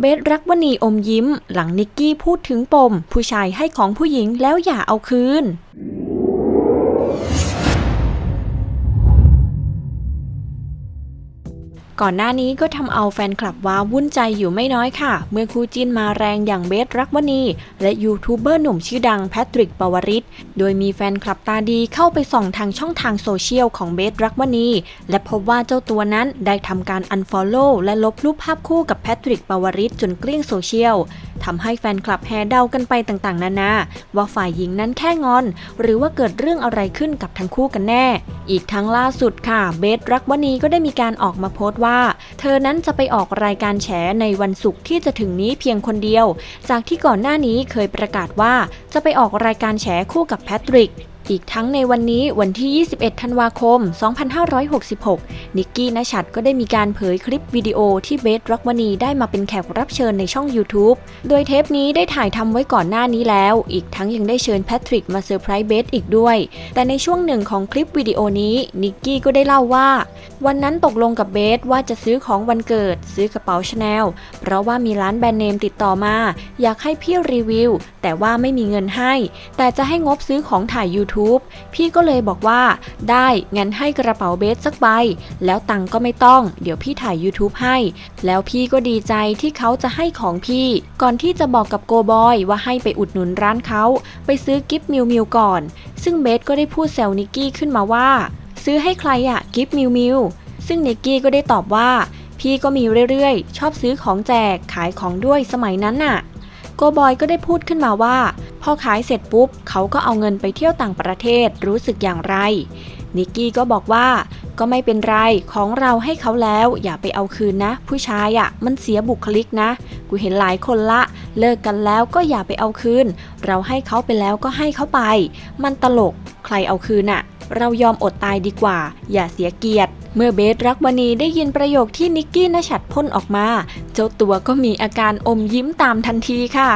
เบสรักวณีอมยิ้ม หลังนิกกี้พูดถึงปม ผู้ชายให้ของผู้หญิงแล้วอย่าเอาคืน ก่อนหน้านี้ก็ทำเอาแฟนคลับว้าวุ่นใจอยู่ไม่น้อยค่ะ เมื่อคู่จิ้นมาแรงอย่างเบสรักวณีและยูทูบเบอร์หนุ่มชื่อดังแพทริกปวริศโดยมีแฟนคลับตาดีเข้าไปส่องทางช่องทางโซเชียลของเบสรักวณีและพบว่าเจ้าตัวนั้นได้ทำการ unfollow และลบรูปภาพคู่กับแพทริกปวริศจนเกลี้ยงโซเชียลทำให้แฟนคลับแห่เดากันไปต่างๆ นานา ว่าฝ่ายหญิงนั้นแค่งอน หรือว่าเกิดเรื่องอะไรขึ้นกับทั้งคู่กันแน่ อีกทั้งล่าสุดค่ะ เบสรักวณีก็ได้มีการออกมาโพสต์ว่า เธอนั้นจะไปออกรายการแฉในวันศุกร์ที่จะถึงนี้เพียงคนเดียว จากที่ก่อนหน้านี้เคยประกาศว่าจะไปออกรายการแฉคู่กับแพทริก อีกทั้งในวันนี้วันที่ 21 ธันวาคม 2566 นิกกี้นชัดก็ได้มีการเผยคลิปวิดีโอที่เบสรักวณีได้มาเป็นแขกรับเชิญในช่อง YouTube โดยเทปนี้ได้ถ่ายทำไว้ก่อนหน้านี้แล้ว อีกทั้งยังได้เชิญแพทริกมาเซอร์ไพรส์เบสอีกด้วย แต่ในช่วงหนึ่งของคลิปวิดีโอนี้ นิกกี้ก็ได้เล่าว่า วันนั้นตกลงกับเบสว่าจะซื้อของวันเกิด ซื้อกระเป๋าชาแนลเพราะว่ามีร้านแบรนด์เนมติดต่อมา อยากให้พี่รีวิว แต่ว่าไม่มีเงินให้ แต่จะให้งบซื้อของถ่าย YouTube พี่ก็เลยบอกว่า ได้งั้นให้กระเป๋าเบสสักใบ แล้วตังก็ไม่ต้อง เดี๋ยวพี่ถ่าย YouTube ให้ แล้วพี่ก็ดีใจที่เขาจะให้ของพี่ ก่อนที่จะบอกกับโกบอยว่าให้ไปอุดหนุนร้านเขา ไปซื้อกิฟต์มิวมิวก่อน ซึ่งเบสก็ได้พูดแซวนิกกี้ขึ้นมาว่า ซื้อให้ใครอะกิฟต์มิวมิวซึ่งนิกกี้ก็ได้ตอบว่า พี่ก็มีเรื่อยๆ ชอบซื้อของแจกขายของด้วยสมัยนั้นน่ะ โกบอยก็ได้พูดขึ้นมาว่า พอขายเสร็จปุ๊บ เขาก็เอาเงินไปเที่ยวต่างประเทศรู้สึกอย่างไร นิกกี้ก็บอกว่าก็ไม่เป็นไรของเราให้เขาแล้วอย่าไปเอาคืนนะ ผู้ชายอะ่ะมันเสียบุคลิกนะ กูเห็นหลายคนละ เลิกกันแล้วก็อย่าไปเอาคืน เราให้เขาไปแล้วก็ให้เขาไป มันตลกใครเอาคืนอะ่ะ เรายอมอดตายดีกว่า อย่าเสียเกียรติ เมื่อเบสรักวันีได้ยินประโยคที่นิกกี้นชัดพ่นออกมา เจ้าตัวก็มีอาการอมยิ้มตามทันทีค่ะ